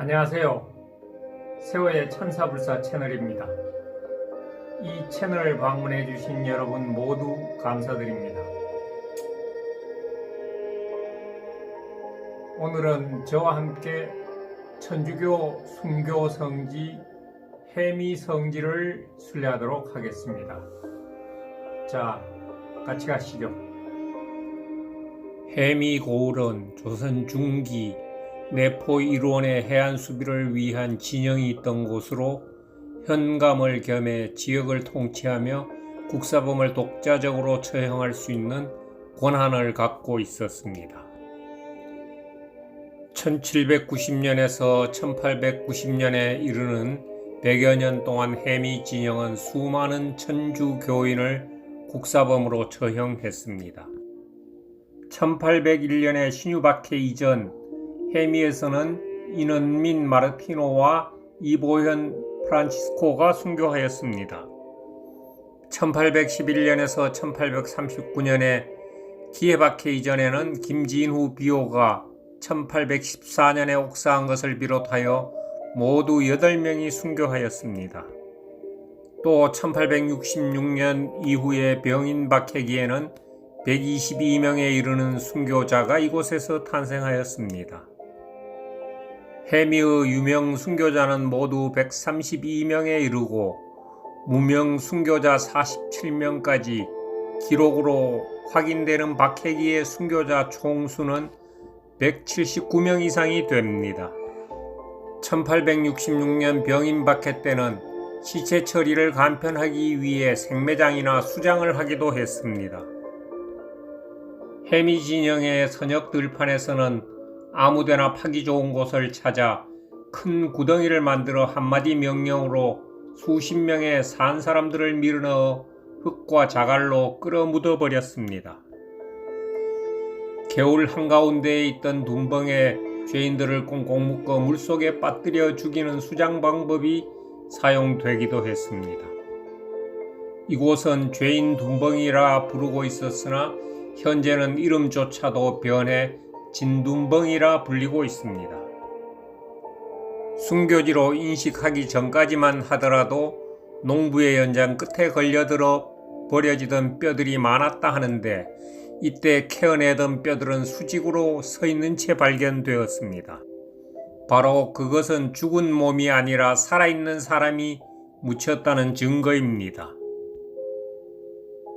안녕하세요. 세월의 천사불사 채널입니다. 이 채널을 방문해 주신 여러분 모두 감사드립니다. 오늘은 저와 함께 천주교 순교 성지 해미 성지를 순례하도록 하겠습니다. 자, 같이 가시죠. 해미 고을은 조선 중기 내포 일원의 해안 수비를 위한 진영이 있던 곳으로 현감을 겸해 지역을 통치하며 국사범을 독자적으로 처형할 수 있는 권한을 갖고 있었습니다. 1790년에서 1890년에 이르는 100여 년 동안 해미 진영은 수많은 천주 교인을 국사범으로 처형했습니다. 1801년에 신유박해 이전 해미에서는 인원민 마르티노와 이보현 프란치스코가 순교하였습니다. 1811년에서 1839년에 기해박해 이전에는 김진후 비오가 1814년에 옥사한 것을 비롯하여 모두 8명이 순교하였습니다. 또 1866년 이후에 병인 박해기에는 122명에 이르는 순교자가 이곳에서 탄생하였습니다. 해미의 유명 순교자는 모두 132명에 이르고 무명 순교자 47명까지 기록으로 확인되는 박해기의 순교자 총수는 179명 이상이 됩니다. 1866년 병인 박해 때는 시체 처리를 간편하기 위해 생매장이나 수장을 하기도 했습니다. 해미 진영의 선역 들판에서는 아무데나 파기 좋은 곳을 찾아 큰 구덩이를 만들어 한마디 명령으로 수십 명의 산 사람들을 밀어넣어 흙과 자갈로 끌어 묻어 버렸습니다. 겨울 한가운데에 있던 둔벙에 죄인들을 꽁꽁 묶어 물속에 빠뜨려 죽이는 수장 방법이 사용되기도 했습니다. 이곳은 죄인 둔벙이라 부르고 있었으나 현재는 이름조차도 변해 진둔벙이라 불리고 있습니다. 순교지로 인식하기 전까지만 하더라도 농부의 연장 끝에 걸려들어 버려지던 뼈들이 많았다 하는데 이때 캐어내던 뼈들은 수직으로 서 있는 채 발견되었습니다. 바로 그것은 죽은 몸이 아니라 살아있는 사람이 묻혔다는 증거입니다.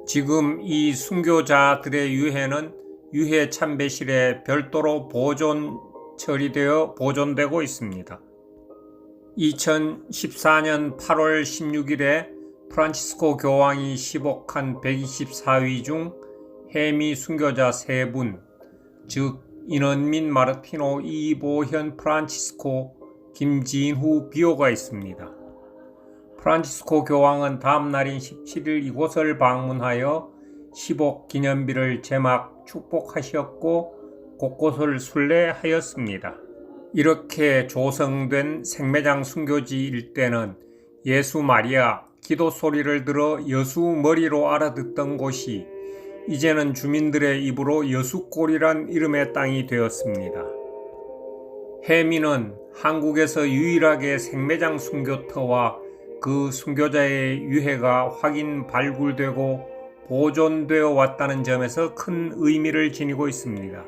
지금 이 순교자들의 유해는 유해 참배실에 별도로 보존 처리되어 보존되고 있습니다. 2014년 8월 16일에 프란치스코 교황이 시복한 124위 중 해미 순교자 3분, 즉 인원민 마르티노 이보현 프란치스코 김진후 비오가 있습니다. 프란치스코 교황은 다음 날인 17일 이곳을 방문하여 시복 기념비를 제막 축복하셨고 곳곳을 순례하였습니다. 이렇게 조성된 생매장 순교지 일대는 예수 마리아 기도 소리를 들어 여수 머리로 알아듣던 곳이 이제는 주민들의 입으로 여수골이란 이름의 땅이 되었습니다. 해미는 한국에서 유일하게 생매장 순교터와 그 순교자의 유해가 확인 발굴되고 보존되어 왔다는 점에서 큰 의미를 지니고 있습니다.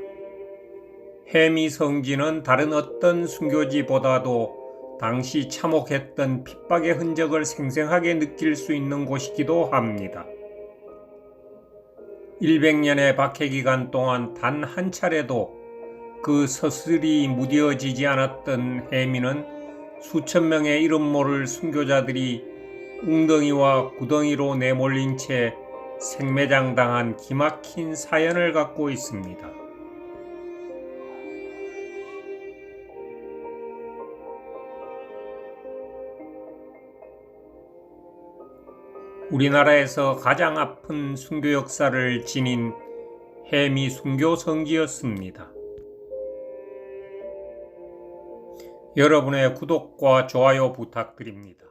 해미 성지는 다른 어떤 순교지보다도 당시 참혹했던 핍박의 흔적을 생생하게 느낄 수 있는 곳이기도 합니다. 100년의 박해 기간 동안 단 한 차례도 그 서슬이 무뎌지지 않았던 해미는 수천 명의 이름 모를 순교자들이 웅덩이와 구덩이로 내몰린 채 생매장당한 기막힌 사연을 갖고 있습니다. 우리나라에서 가장 아픈 순교 역사를 지닌 해미 순교 성지였습니다. 여러분의 구독과 좋아요 부탁드립니다.